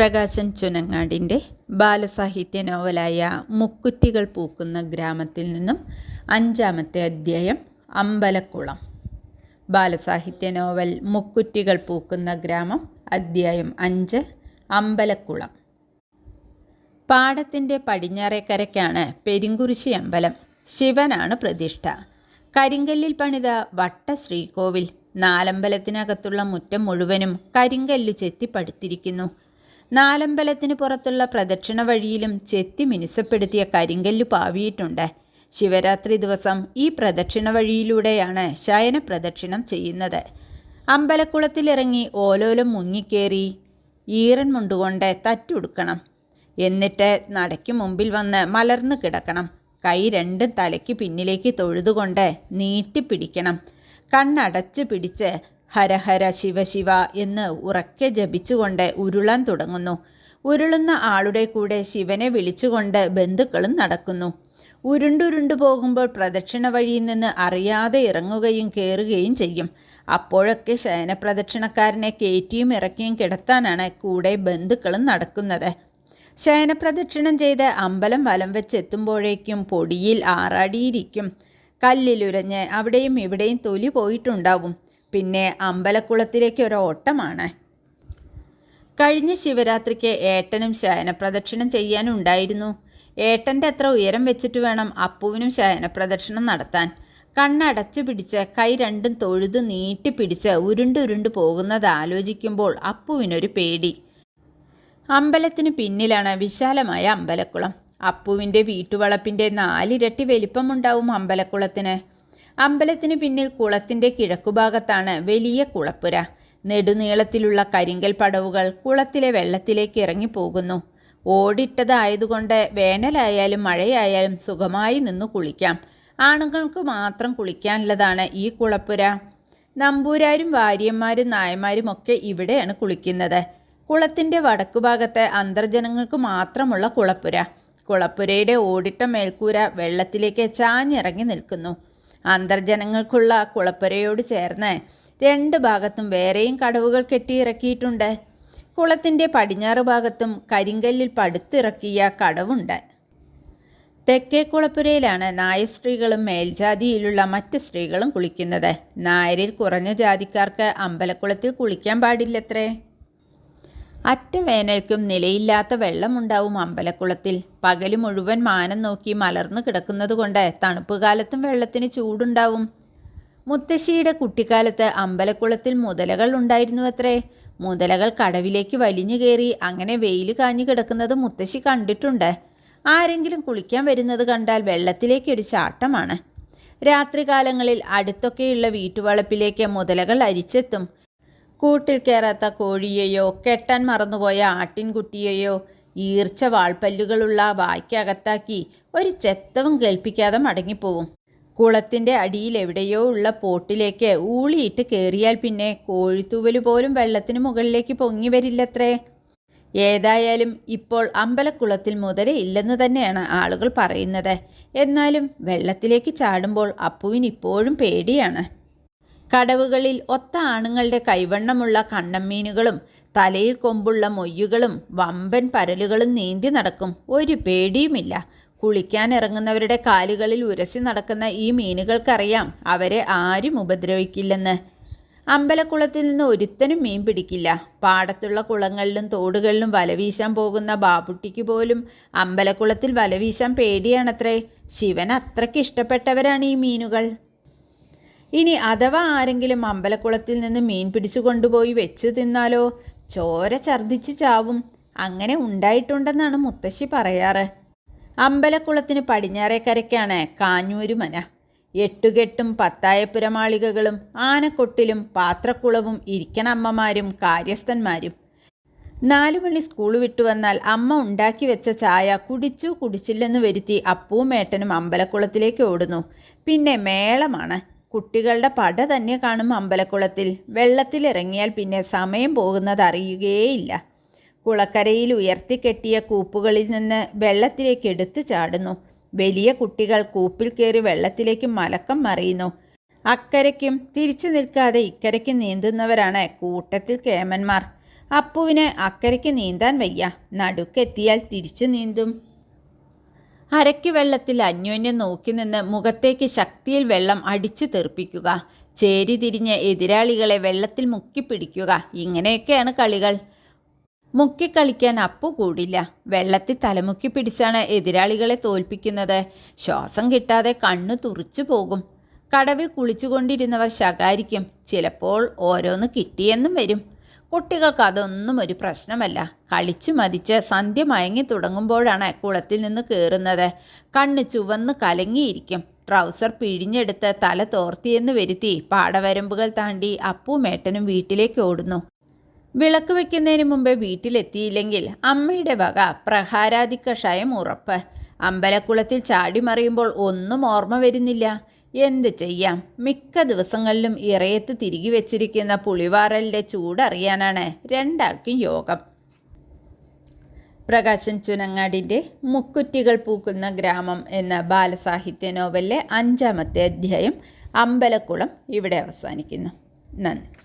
പ്രകാശൻ ചുനങ്ങാടിന്റെ ബാലസാഹിത്യ നോവലായ മുക്കുറ്റികൾ പൂക്കുന്ന ഗ്രാമത്തിൽ നിന്നും അഞ്ചാമത്തെ അധ്യായം അമ്പലക്കുളം. ബാലസാഹിത്യ നോവൽ മുക്കുറ്റികൾ പൂക്കുന്ന ഗ്രാമം അധ്യായം അഞ്ച് അമ്പലക്കുളം. പാടത്തിന്റെ പടിഞ്ഞാറേക്കരയ്ക്കാണ് പെരിങ്കുരിശി അമ്പലം. ശിവനാണ് പ്രതിഷ്ഠ. കരിങ്കല്ലിൽ പണിത വട്ട ശ്രീകോവിൽ നാലമ്പലത്തിനകത്തുള്ള മുറ്റം മുഴുവനും കരിങ്കല്ലു ചെത്തിപ്പടുത്തിരിക്കുന്നു നാലമ്പലത്തിന് പുറത്തുള്ള പ്രദക്ഷിണ വഴിയിലും ചെത്തി മിനുസപ്പെടുത്തിയ കരിങ്കല്ലു പാവിയിട്ടുണ്ട്. ശിവരാത്രി ദിവസം ഈ പ്രദക്ഷിണ വഴിയിലൂടെയാണ് ശയന പ്രദക്ഷിണം ചെയ്യുന്നത്. അമ്പലക്കുളത്തിലിറങ്ങി ഓലോലം മുങ്ങിക്കേറി ഈറൻ മുണ്ടുകൊണ്ട് തറ്റുടുക്കണം. എന്നിട്ട് നടയ്ക്ക് മുമ്പിൽ വന്ന് മലർന്നു കിടക്കണം. കൈ രണ്ടും തലയ്ക്ക് പിന്നിലേക്ക് തൊഴുതുകൊണ്ട് നീട്ടിപ്പിടിക്കണം കണ്ണടച്ച് പിടിച്ച് ഹരഹര ശിവശിവ എന്ന് ഉറക്കെ ജപിച്ചുകൊണ്ട് ഉരുളാൻ തുടങ്ങുന്നു. ഉരുളുന്ന ആളുടെ കൂടെ ശിവനെ വിളിച്ചുകൊണ്ട് ബന്ധുക്കളും നടക്കുന്നു. ഉരുണ്ടുരുണ്ടു പോകുമ്പോൾ പ്രദക്ഷിണ വഴിയിൽ നിന്ന് അറിയാതെ ഇറങ്ങുകയും കയറുകയും ചെയ്യും. അപ്പോഴൊക്കെ ശയനപ്രദക്ഷിണക്കാരനെ കയറ്റിയും ഇറക്കിയും കിടത്താനാണ് കൂടെ ബന്ധുക്കളും നടക്കുന്നത്. ശയനപ്രദക്ഷിണം ചെയ്ത് അമ്പലം വലം വെച്ചെത്തുമ്പോഴേക്കും പൊടിയിൽ ആറാടിയിരിക്കും. കല്ലിലുരഞ്ഞ് അവിടെയും ഇവിടെയും തൊലി പോയിട്ടുണ്ടാവും. പിന്നെ അമ്പലക്കുളത്തിലേക്ക് ഒരു ഓട്ടമാണ്. കഴിഞ്ഞ ശിവരാത്രിക്ക് ഏട്ടനും ശയനപ്രദക്ഷിണം ചെയ്യാനുണ്ടായിരുന്നു. ഏട്ടന്റെ അത്ര ഉയരം വെച്ചിട്ട് വേണം അപ്പുവിനും ശയനപ്രദക്ഷിണം നടത്താൻ. കണ്ണടച്ചു പിടിച്ച് കൈ രണ്ടും തൊഴുതു നീട്ടി പിടിച്ച് ഉരുണ്ടുരുണ്ട് പോകുന്നത് ആലോചിക്കുമ്പോൾ അപ്പുവിനൊരു പേടി. അമ്പലത്തിന് പിന്നിലാണ് വിശാലമായ അമ്പലക്കുളം. അപ്പുവിന്റെ വീട്ടുവളപ്പിന്റെ നാലിരട്ടി വലിപ്പമുണ്ടാവും അമ്പലക്കുളത്തിന്. അമ്പലത്തിന് പിന്നിൽ കുളത്തിന്റെ കിഴക്കുഭാഗത്താണ് വലിയ കുളപ്പുര. നെടുനീളത്തിലുള്ള കരിങ്കൽ പടവുകൾ കുളത്തിലെ വെള്ളത്തിലേക്ക് ഇറങ്ങിപ്പോകുന്നു. ഓടിട്ടതായതുകൊണ്ട് വേനലായാലും മഴയായാലും സുഖമായി നിന്ന് കുളിക്കാം. ആണുങ്ങൾക്ക് മാത്രം കുളിക്കാനുള്ളതാണ് ഈ കുളപ്പുര. നമ്പൂരാരും വാര്യന്മാരും നായന്മാരും ഒക്കെ ഇവിടെയാണ് കുളിക്കുന്നത്. കുളത്തിന്റെ വടക്കുഭാഗത്ത് അന്തർജനങ്ങൾക്ക് മാത്രമുള്ള കുളപ്പുര. കുളപ്പുരയുടെ ഓടിട്ട മേൽക്കൂര വെള്ളത്തിലേക്ക് ചാഞ്ഞിറങ്ങി നിൽക്കുന്നു. അന്തർജനങ്ങൾക്കുള്ള കുളപ്പുരയോട് ചേർന്ന് രണ്ട് ഭാഗത്തും വേറെയും കടവുകൾ കെട്ടിയിറക്കിയിട്ടുണ്ട്. കുളത്തിന്റെ പടിഞ്ഞാറ് ഭാഗത്തും കരിങ്കല്ലിൽ പടുത്തിറക്കിയ കടവുണ്ട്. തെക്കേ കുളപ്പുരയിലാണ് നായ സ്ത്രീകളും മേൽജാതിയിലുള്ള മറ്റ് സ്ത്രീകളും കുളിക്കുന്നത്. നായരിൽ കുറഞ്ഞ ജാതിക്കാർക്ക് അമ്പലക്കുളത്തിൽ കുളിക്കാൻ പാടില്ലത്രേ. അറ്റ വേനൽക്കും നിലയില്ലാത്ത വെള്ളമുണ്ടാവും അമ്പലക്കുളത്തിൽ. പകൽ മുഴുവൻ മാനം നോക്കി മലർന്നു കിടക്കുന്നതുകൊണ്ട് തണുപ്പ് കാലത്തും വെള്ളത്തിന് ചൂടുണ്ടാവും. മുത്തശ്ശിയുടെ കുട്ടിക്കാലത്ത് അമ്പലക്കുളത്തിൽ മുതലകൾ ഉണ്ടായിരുന്നു അത്രേ മുതലകൾ കടവിലേക്ക് വലിഞ്ഞു കയറി അങ്ങനെ വെയിൽ കാഞ്ഞു കിടക്കുന്നത് മുത്തശ്ശി കണ്ടിട്ടുണ്ട്. ആരെങ്കിലും കുളിക്കാൻ വരുന്നത് കണ്ടാൽ വെള്ളത്തിലേക്കൊരു ചാട്ടമാണ്. രാത്രികാലങ്ങളിൽ അടുത്തൊക്കെയുള്ള വീട്ടുവളപ്പിലേക്ക് മുതലകൾ അരിച്ചെത്തും. കൂട്ടിൽ കയറാത്ത കോഴിയെയോ കെട്ടാൻ മറന്നുപോയ ആട്ടിൻകുട്ടിയെയോ ഈർച്ച വാൾപ്പല്ലുകളുള്ള വായ്ക്കകത്താക്കി ഒരു ചെത്തവും കേൾപ്പിക്കാതെ മടങ്ങിപ്പോവും. കുളത്തിന്റെ അടിയിൽ എവിടെയോ ഉള്ള പോട്ടിലേക്ക് ഊളിയിട്ട് കയറിയാൽ പിന്നെ കോഴിത്തൂവൽ പോലും വെള്ളത്തിന് മുകളിലേക്ക് പൊങ്ങി വരില്ലത്രേ. ഏതായാലും ഇപ്പോൾ അമ്പലക്കുളത്തിൽ മുതലയില്ലെന്ന് തന്നെയാണ് ആളുകൾ പറയുന്നത്. എന്നാലും വെള്ളത്തിലേക്ക് ചാടുമ്പോൾ അപ്പുവിന് ഇപ്പോഴും പേടിയാണ്. കടവുകളിൽ ഒത്ത ആണുങ്ങളുടെ കൈവണ്ണമുള്ള കണ്ണമ്മീനുകളും തലയിൽ കൊമ്പുള്ള മൊയ്യുകളും വമ്പൻ പരലുകളും നീന്തി നടക്കും. ഒരു പേടിയുമില്ല. കുളിക്കാൻ ഇറങ്ങുന്നവരുടെ കാലുകളിൽ ഉരസി നടക്കുന്ന ഈ മീനുകൾക്കറിയാം അവരെ ആരും ഉപദ്രവിക്കില്ലെന്ന്. അമ്പലക്കുളത്തിൽ നിന്ന് ഒരുത്തനും മീൻ പിടിക്കില്ല. പാടത്തുള്ള കുളങ്ങളിലും തോടുകളിലും വലവീശാൻ പോകുന്ന ബാബുട്ടിക്ക് പോലും അമ്പലക്കുളത്തിൽ വലവീശാൻ പേടിയാണത്രേ. ശിവൻ അത്രയ്ക്ക് ഇഷ്ടപ്പെട്ടവരാണ് ഈ മീനുകൾ. ഇനി അഥവാ ആരെങ്കിലും അമ്പലക്കുളത്തിൽ നിന്ന് മീൻ പിടിച്ചു കൊണ്ടുപോയി വെച്ചു തിന്നാലോ? ചോര ഛർദിച്ചു ചാവും. അങ്ങനെ ഉണ്ടായിട്ടുണ്ടെന്നാണ് മുത്തശ്ശി പറയാറ്. അമ്പലക്കുളത്തിന് പടിഞ്ഞാറേക്കരയ്ക്കാണ് കാഞ്ഞൂര് മന. എട്ടുകെട്ടും പത്തായപ്പുരമാളികകളും ആനക്കൊട്ടിലും പാത്രക്കുളവും ഇരിക്കണമ്മമാരും കാര്യസ്ഥന്മാരും. നാലുമണി സ്കൂൾ വിട്ടു വന്നാൽ അമ്മ ഉണ്ടാക്കി വെച്ച ചായ കുടിച്ചു കുടിച്ചില്ലെന്ന് വരുത്തി അപ്പൂമേട്ടനും അമ്പലക്കുളത്തിലേക്ക് ഓടുന്നു. പിന്നെ മേളമാണ്. കുട്ടികളുടെ പട തന്നെ കാണും അമ്പലക്കുളത്തിൽ. വെള്ളത്തിലിറങ്ങിയാൽ പിന്നെ സമയം പോകുന്നത് അറിയുകയേയില്ല. കുളക്കരയിൽ ഉയർത്തിക്കെട്ടിയ കൂപ്പുകളിൽ നിന്ന് വെള്ളത്തിലേക്ക് എടുത്തു ചാടുന്നു. വലിയ കുട്ടികൾ കൂപ്പിൽ കയറി വെള്ളത്തിലേക്ക് മലക്കം മറിയുന്നു. അക്കരയ്ക്കും തിരിച്ചു നിൽക്കാതെ ഇക്കരയ്ക്ക് നീന്തുന്നവരാണ് കൂട്ടത്തിൽ കേമന്മാർ. അപ്പുവിന് അക്കരയ്ക്ക് നീന്താൻ വയ്യ. നടുക്കെത്തിയാൽ തിരിച്ചു നീന്തും. അരയ്ക്ക് വെള്ളത്തിൽ അന്യോന്യം നോക്കി നിന്ന് മുഖത്തേക്ക് ശക്തിയിൽ വെള്ളം അടിച്ചു തെറിപ്പിക്കുക. ചേരി തിരിഞ്ഞ് എതിരാളികളെ വെള്ളത്തിൽ മുക്കിപ്പിടിക്കുക. ഇങ്ങനെയൊക്കെയാണ് കളികൾ. മുക്കിക്കളിക്കാൻ അപ്പു കൂടില്ല. വെള്ളത്തിൽ തലമുക്കി പിടിച്ചാണ് എതിരാളികളെ തോൽപ്പിക്കുന്നത്. ശ്വാസം കിട്ടാതെ കണ്ണു തുറിച്ചു പോകും. കടവിൽ കുളിച്ചുകൊണ്ടിരുന്നവർ ശകാരിക്കും. ചിലപ്പോൾ ഓരോന്ന് കിട്ടിയെന്നും വരും. കുട്ടികൾക്ക് അതൊന്നും ഒരു പ്രശ്നമല്ല. കളിച്ചു മതിച്ച് സന്ധ്യ മയങ്ങി തുടങ്ങുമ്പോഴാണ് കുളത്തിൽ നിന്ന് കയറുന്നത് കണ്ണ് ചുവന്ന് കലങ്ങിയിരിക്കും. ട്രൗസർ പിഴിഞ്ഞെടുത്ത് തല തോർത്തിയെന്ന് വരുത്തി പാടവരമ്പുകൾ താണ്ടി അപ്പുമേട്ടനും വീട്ടിലേക്ക് ഓടുന്നു. വിളക്ക് വയ്ക്കുന്നതിന് മുമ്പേ വീട്ടിലെത്തിയില്ലെങ്കിൽ അമ്മയുടെ വക പ്രഹാരാതി കഷായം ഉറപ്പ്. അമ്പലക്കുളത്തിൽ ചാടി മറിയുമ്പോൾ ഒന്നും ഓർമ്മ വരുന്നില്ല. എന്ത് ചെയ്യാം? മിക്ക ദിവസങ്ങളിലും ഇറയത്ത് തിരികെ വെച്ചിരിക്കുന്ന പുളിവാറലിന്റെ ചൂടറിയാനാണ് രണ്ടാൾക്കും യോഗം. പ്രകാശൻ ചുനങ്ങാടിന്റെ മുക്കുറ്റികൾ പൂക്കുന്ന ഗ്രാമം എന്ന ബാലസാഹിത്യ നോവലിലെ അഞ്ചാമത്തെ അധ്യായം അമ്പലക്കുളം ഇവിടെ അവസാനിക്കുന്നു. നന്ദി.